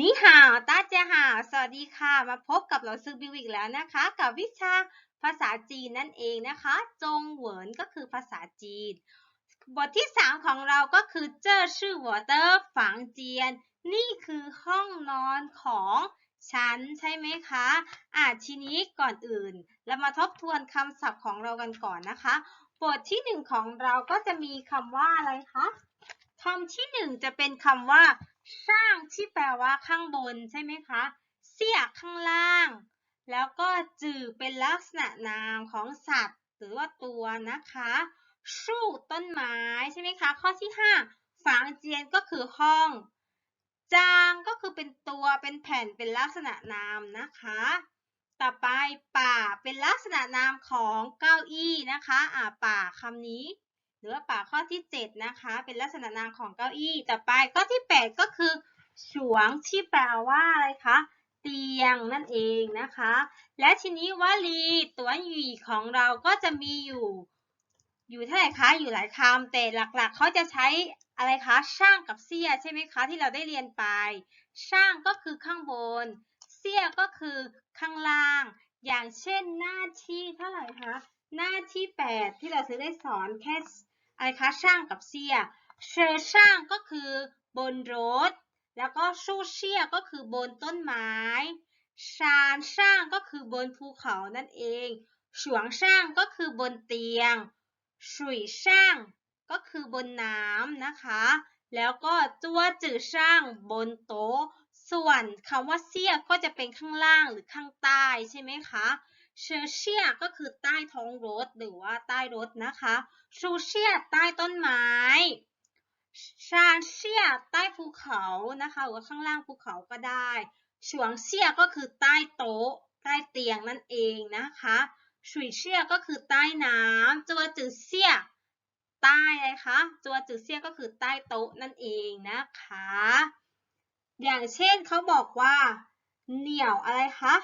นี่ฮาวตาเจ้าฮาว สวัสดีค่ะ มาพบกับเราซื้อบิวอีกแล้วนะคะ กับวิชาภาษาจีนนั่นเองนะคะ จงเหวินก็คือภาษาจีน บทที่ 3 ของเราก็คือเจ้อชื่อหัวเตอร์ฝังเจียน นี่คือห้องนอนของฉันใช่ไหมคะ อะทีนี้ก่อนอื่น เรามาทบทวนคำศัพท์ของเรากันก่อนนะคะ บทที่ 1 ของเราก็จะมีคำว่าอะไรคะคำที่ 1 จะเป็นคำว่า ช่างที่แปลว่าข้างบนใช่ไหมคะ เสียข้างล่าง แล้วก็จือเป็นลักษณะนามของสัตว์ หรือว่าตัวนะคะชู่ต้นไม้ใช่ไหมคะ ข้อที่ 5 ฝางเจียนก็คือห้อง จางก็คือเป็นตัวเป็นแผ่นเป็นลักษณะนามนะคะ ต่อไปป่าเป็นลักษณะนามของเก้าอี้นะคะ อ่าป่าคำนี้ รือว่าป่าข้อที่ 7 นะคะ เป็นลักษณะนามของเก้าอี้ ต่อไปข้อที่ 8 ก็คือฉวงที่แปลว่าอะไรคะเตียงนั่นเองนะคะ และทีนี้วลีตัวหยีของเราก็จะมีอยู่ อยู่เท่าไหร่คะอยู่หลายคำแต่หลักๆ เขาจะใช้อะไรคะช่างกับเสี้ยใช่ไหมคะที่เราได้เรียนไป ช่างก็คือข้างบน เสี้ยก็คือข้างล่าง อย่างเช่นหน้าที่เท่าไหร่คะหน้าที่ 8 ที่เราจะได้สอนแค่ อะไรคะช่างกับเสียเชอช่างก็คือบนรถ แล้วก็ชู่เชี่ยก็คือบนต้นไม้ ชานช่างก็คือบนภูเขานั่นเองฉวงช่างก็คือบนเตียงฉุยช่างก็คือบนน้ำนะคะ แล้วก็จัวจือช่างบนโต๊ะ ส่วนคำว่าเสี้ยก็จะเป็นข้างล่างหรือข้างใต้ใช่ไหมคะ เชอเชียก็คือใต้ท้องรถหรือว่าใต้รถนะคะชูเชียใต้ต้นไม้ชานเชียใต้ภูเขานะคะหรือข้างล่างภูเขาก็ได้ฉวงเชียก็คือใต้โต๊ะ ใต้เตียงนั่นเองนะคะฉุยเชียก็คือใต้น้ำจัวจือเชียใต้อะไรคะจัวจือเชียก็คือใต้โต๊ะนั่นเองนะคะ อย่างเช่นเขาบอกว่า เหนี่ยวอะไรคะ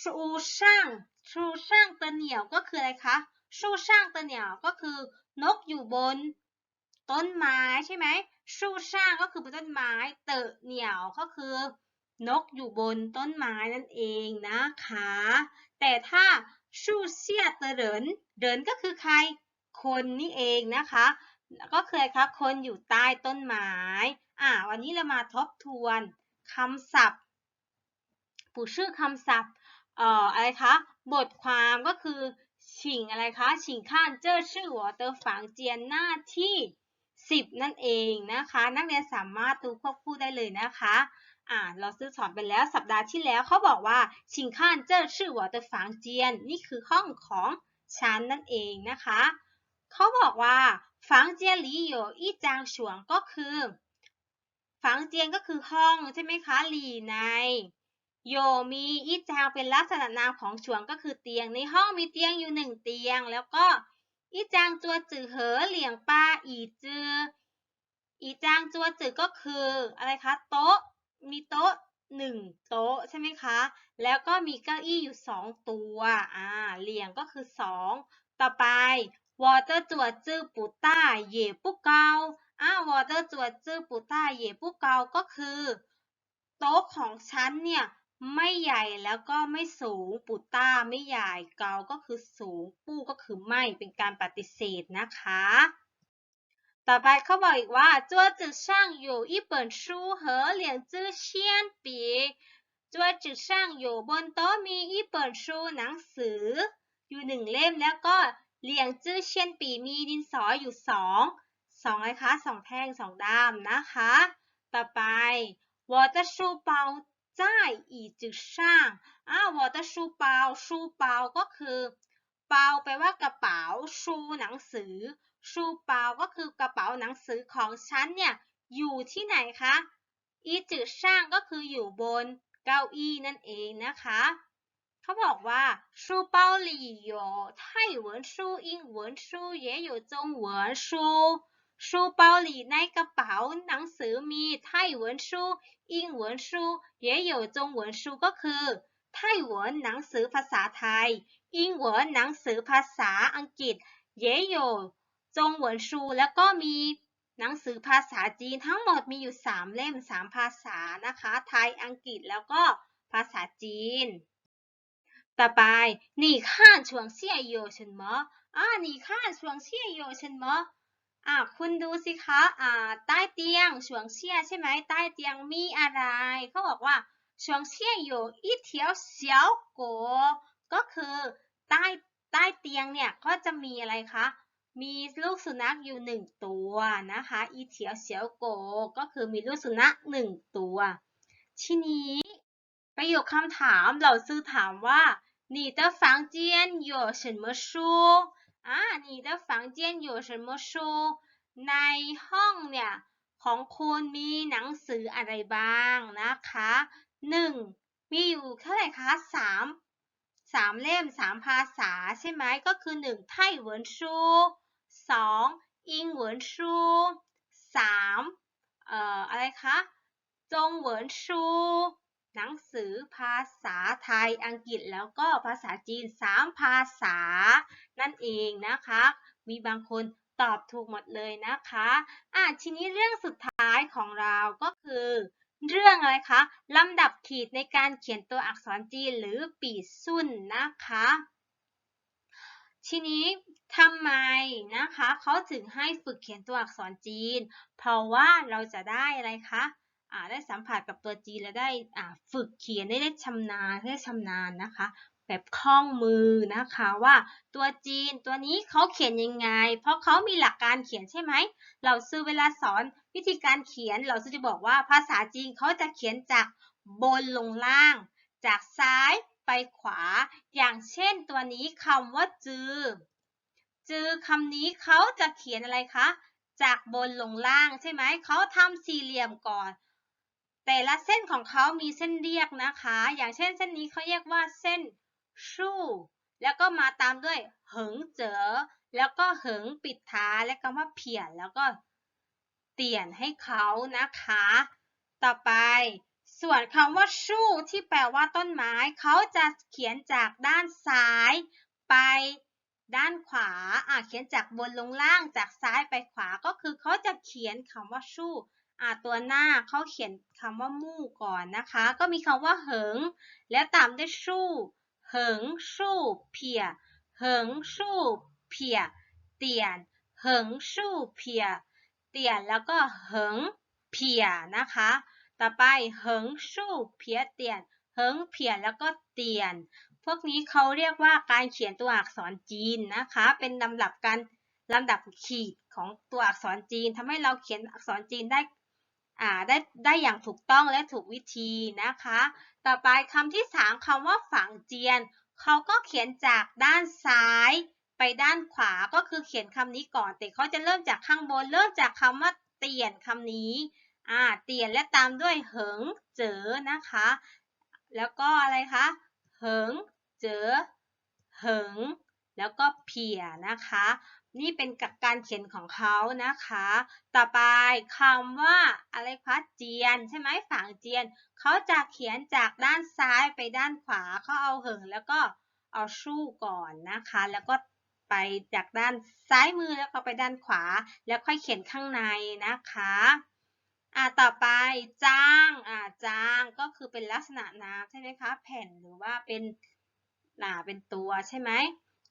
ชูช่างชูช่างตัวเหนี่ยวก็คืออะไรคะชูช่างตัวเหนี่ยวก็คือนกอยู่บน ต้นไม้ใช่ไหมชูช่างก็คือบนต้นไม้เตอะเหนี่ยวก็คือนกอยู่บนต้นไม้นั่นเองนะคะ แต่ถ้าชูเซียเตเหรินเหรินก็คือใคร คนนี่เองนะคะก็คืออะไรคะคนอยู่ใต้ต้นไม้อ่าวันนี้เรามาทบทวนคำศัพท์ ผู้ชื่อคำศัพท์ เอ่ออะไรคะบทความก็คือฉิงอะไรคะฉิงข้านเจ้อชื่อหัวเตอฝังเจียนหน้าที่ 10 นั่นเองนะคะ นักเรียนสามารถดูควบคู่ได้เลยนะคะอ่าเราซื้อสอนไปแล้วสัปดาห์ที่แล้วเขาบอกว่าชิงข้านเจ้อชื่อหัวเตอฝังเจียน นี่คือห้องของฉันนั่นเองนะคะเขาบอกว่าฝังเจียนหลีโยอีจางฉวงก็คือ ฝังเจียนก็คือห้องใช่ไหมคะหลีใน โยมีอีจางเป็นลักษณะนามของฉวงก็คือเตียง ในห้องมีเตียงอยู่หนึ่งเตียง แล้วก็อีจางจัวจือเหอเหลียงป้าอีจือ อีจางจัวจือก็คืออะไรคะโต๊ะ มีโต๊ะหนึ่งโต๊ะใช่ไหมคะ แล้วก็มีเก้าอี้อยู่สองตัวอ่าเหลียงก็คือสองต่อไปวอเตอร์จัวจื้อปูต้าเย่ปุกเกาอ่าวอเตอร์จัวจื้อปูต้าเย่ปุกเกาก็คือ โต๊ะของฉันเนี่ย ไม่ใหญ่แล้วก็ไม่สูงปูต้าไม่ใหญ่เกาก็คือสูง ปู้ก็คือไม่เป็นการปฏิเสธนะคะ ต่อไปเขาบอกอีกว่า桌子上有一本书和两支铅笔桌子上有บนโต๊ะมี一本书หนังสือ อยู่หนึ่งเล่มแล้วก็เหลียงจื้อเชียนปีมีดินสออยู่สองสองอะไรคะสองแท่งสองด้ามนะคะ ต่อไป我的书包在 椅子上อ่า我的书包书包ก็คือ เปาแปลว่ากระเป๋า ชูหนังสือ ชูเปาก็คือกระเป๋าหนังสือของฉันเนี่ย อยู่ที่ไหนคะ อีจือช่างก็คืออยู่บนเก้าอี้นั่นเองนะคะ เขาบอกว่า书包里有泰文书英文书也有中文书 书包里ในกระเป๋าหนังสือมีไต้หวนชู英文书也有中文书ก็คือ ไต้หวนหนังสือภาษาไทย 英文หนังสือภาษาอังกฤษ也有中文书แล้วก็มี หนังสือภาษาจีนทั้งหมดมีอยู่ 3 เล่ม 3 ภาษานะคะ ไทย อังกฤษ แล้วก็ภาษาจีน ต่อไป你看床下有什么อ่า你看床下有什么อ่ าคุณดูสิคะอ่าใต้เตียงฉวงเชี่ยใช่ไหมใต้เตียงมีอะไร เขาบอกว่าฉวงเชี่ย有一条小狗ก็คือใต้ใต้เตียงเนี่ยก็จะมีอะไรคะ มีลูกสุนัขอยู่หนึ่งตัวนะคะอีเถียวเสียวโกก็คือมีลูกสุนัขหนึ่งตัว ทีนี้ประโยคคำถามเราซื้อถามว่า你的房间有什么书 อ่า你的房间有什么书ในห้องเนี่ยของคุณมีหนังสืออะไรบ้างนะคะหนึ่งมีอยู่เท่าไหร่คะสามสามเล่มสามภาษาใช่ไหมก็คือหนึ่งไต้หวันชูสองอิงหวนชูสามเอ่ออะไรคะจงเหวินชู หนังสือภาษาไทยอังกฤษแล้วก็ภาษาจีนสามภาษา นั่นเองนะคะ มีบางคนตอบถูกหมดเลยนะคะอะทีนี้เรื่องสุดท้ายของเราก็คือ เรื่องอะไรคะ ลำดับขีดในการเขียนตัวอักษรจีนหรือปีซุ่นนะคะ ทีนี้ทำไมนะคะเขาถึงให้ฝึกเขียนตัวอักษรจีน เพราะว่าเราจะได้อะไรคะ อ่าได้สัมผัสกับตัวจีนและได้อ่าฝึกเขียนได้ได้ชำนาญได้ชำนาญนะคะ แบบคล่องมือนะคะว่าตัวจีนตัวนี้เขาเขียนยังไง เพราะเขามีหลักการเขียนใช่ไหมเราซื้อเวลาสอนวิธีการเขียนเราจะบอกว่าภาษาจีนเขาจะเขียนจากบนลงล่าง จากซ้ายไปขวา อย่างเช่นตัวนี้คำว่าจือจือคำนี้เขาจะเขียนอะไรคะ จากบนลงล่างใช่ไหม เขาทำสี่เหลี่ยมก่อน แต่ละเส้นของเขามีเส้นเรียกนะคะ อย่างเช่นเส้นนี้เขาเรียกว่าเส้นชู่ แล้วก็มาตามด้วยเหิงเจอ แล้วก็เหิงปิดท้ายและคำว่าเพียนแล้วก็เตียนให้เขานะคะ ต่อไป ส่วนคำว่าชู่ที่แปลว่าต้นไม้ เขาจะเขียนจากด้านซ้ายไปด้านขวาอะเขียนจากบนลงล่างจากซ้ายไปขวาก็คือเขาจะเขียนคำว่าชู่ อะตัวหน้าเขาเขียนคำว่ามู่ก่อนนะคะ ก็มีคำว่าเหิง แล้วตามด้วยชู่เหิงชู่เพียเหิงชู่เพียเตียนเหิงชู่เพียเตียนแล้วก็เหิงเพียนะคะ ต่อไปเหิงชู่เพียเตียนเหิงเพียแล้วก็เตียน พวกนี้เขาเรียกว่าการเขียนตัวอักษรจีนนะคะ เป็นลำดับการลำดับขีดของตัวอักษรจีนทำให้เราเขียนอักษรจีนได้ อ่าได้ได้อย่างถูกต้องและถูกวิธีนะคะ ต่อไปคำที่สามคำว่าฝังเจียน เขาก็เขียนจากด้านซ้ายไปด้านขวาก็คือเขียนคำนี้ก่อน แต่เขาจะเริ่มจากข้างบน เริ่มจากคำว่าเตียนคำนี้อ่าเตียนและตามด้วยเหิงเจอนะคะ แล้วก็อะไรคะเหิงเจอเหิงแล้วก็เพียนะคะ นี่เป็นกับการเขียนของเขานะคะ ต่อไปคำว่าอะไรคะเจียน ใช่ไหมฝังเจียน เขาจะเขียนจากด้านซ้ายไปด้านขวาเขาเอาเหิงแล้วก็เอาชู่ก่อนนะคะ แล้วก็ไปจากด้านซ้ายมือแล้วก็ไปด้านขวา แล้วค่อยเขียนข้างในนะคะอ่าต่อไปจ้างอ่าจ้างก็คือเป็นลักษณะน้ำใช่ไหมคะ แผ่นหรือว่าเป็นหนาเป็นตัวใช่ไหม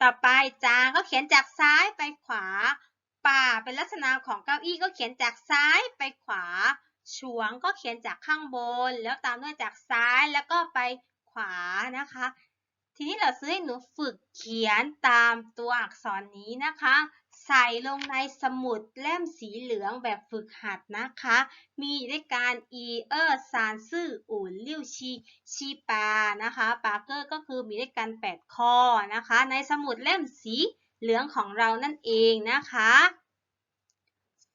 ต่อไปจางก็เขียนจากซ้ายไปขวา ป่าเป็นลักษณะของเก้าอี้ก็เขียนจากซ้ายไปขวาฉวงก็เขียนจากข้างบน แล้วตามด้วยจากซ้ายแล้วก็ไปขวานะคะ ทีนี้เราซื้อให้หนูฝึกเขียนตามตัวอักษรนี้นะคะ ใส่ลงในสมุดเล่มสีเหลืองแบบฝึกหัดนะคะ มีด้วยการอีเออร์ซานซื่ออู่ลิ่วชีชีปานะคะปาเกอร์ก็คือมีด้วยกัน 8 ข้อนะคะ ในสมุดเล่มสีเหลืองของเรานั่นเองนะคะ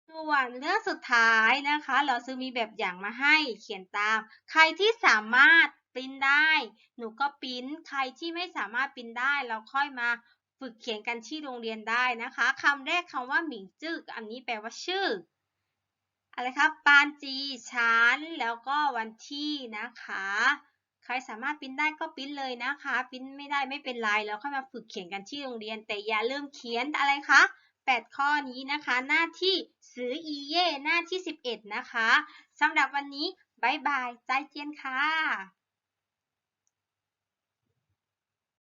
ส่วนเรื่องสุดท้ายนะคะ เราซื้อมีแบบอย่างมาให้เขียนตาม ใครที่สามารถปริ้นได้ หนูก็ปริ้น ใครที่ไม่สามารถปริ้นได้ เราค่อยมา ฝึกเขียนกันที่โรงเรียนได้นะคะคำแรกคำว่าหมิงจื้ออันนี้แปลว่าชื่ออะไรครับปานจีชั้นแล้วก็วันที่นะคะ ใครสามารถปริ้นได้ก็ปริ้นเลยนะคะปริ้นไม่ได้ไม่เป็นไรเราค่อยมาฝึกเขียนกันที่โรงเรียน แต่อย่าลืมเขียนอะไรคะ8 ข้อนี้นะคะ หน้าที่สืออีเย่หน้าที่ 11 นะคะสำหรับวันนี้บายบาย ใจเจียนค่ะ